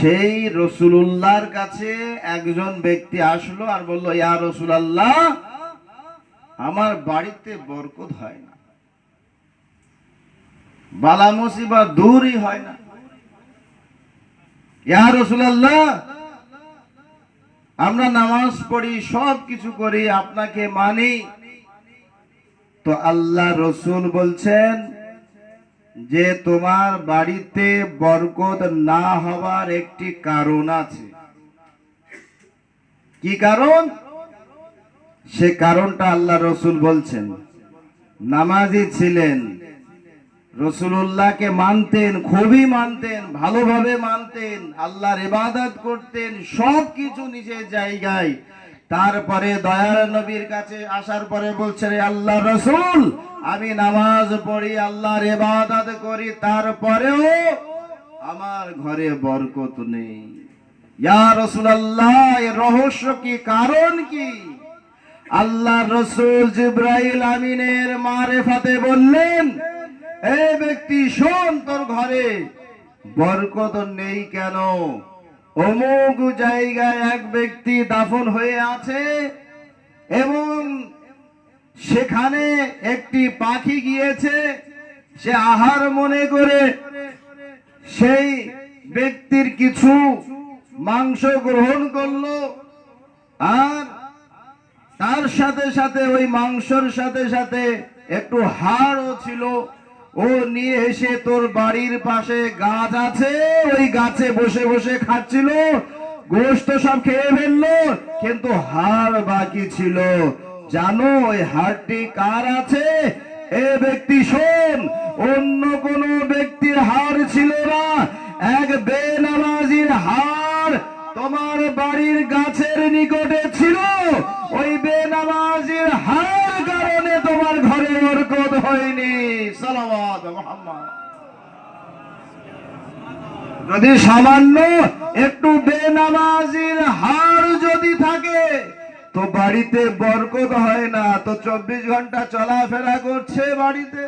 সেই রসুলুল্লাহর কাছে একজন ব্যক্তি আসলো আর বলল, ইয়া রসুলাল্লাহ, আমার বাড়িতে বরকত হয় না। বালা মুসিবা দূরই হয় না। ইয়া রসুলাল্লাহ, আমরা নামাজ পড়ি, সব কিছু করি, আপনাকে মানি। তো আল্লাহ রসুল বলছেন যে তোমার বাড়িতে বরকত না হওয়ার একটি কারণ আছে। কি কারণ? সে কারণটা আল্লাহ রসুল বলছেন। নামাজি ছিলেন। রসুল্লাহকে মানতেন, খুবই মানতেন, ভালোভাবে মানতেন, আল্লাহর ইবাদত করতেন সব কিছু নিজের জায়গায়। তারপরে দয়ার নবীর কাছে আসার পরে বলছে রে আল্লাহ রসুল, আমি নামাজ পড়ি, আল্লাহর ইবাদত করি, তারপরেও আমার ঘরে বরকত নেই। ইয়া রসুলাল্লাহ, এর রহস্য কি, কারণ কি? আল্লাহ রসুল জিব্রাইল আমিনের মারেফাতে বললেন এই ব্যক্তি, শোন, তোর ঘরে বরকত নেই কেন? অমুক জায়গায় এক ব্যক্তি দাফন হয়ে আছে এবং সেখানে একটি পাখি গিয়েছে, সে আহার মনে করে সেই ব্যক্তির কিছু মাংস গ্রহণ করল আর তার সাথে সাথে ওই মাংসর সাথে সাথে একটু হাড়ও ছিল। ও নিয়ে এসে তোর বাড়ির পাশে গাছ আছে? ওই গাছে বসে বসে খাচ্ছিল। গোস্ত সব খেয়ে ফেলল, কিন্তু হাড় বাকি ছিল। জানো ওই হাড়টি কার আছে? এ ব্যক্তি শোন, অন্য কোন ব্যক্তির হাড় ছিল না। এক বেনামাজির হাড় তোমার বাড়ির গাছের নিকটে ছিল। ওই বেনামাজির হার যদি সামান্য একটু বেনামাজির হার যদি থাকে, তো বাড়িতে বরকত হয় না। তো চব্বিশ ঘণ্টা চলাফেরা করছে বাড়িতে।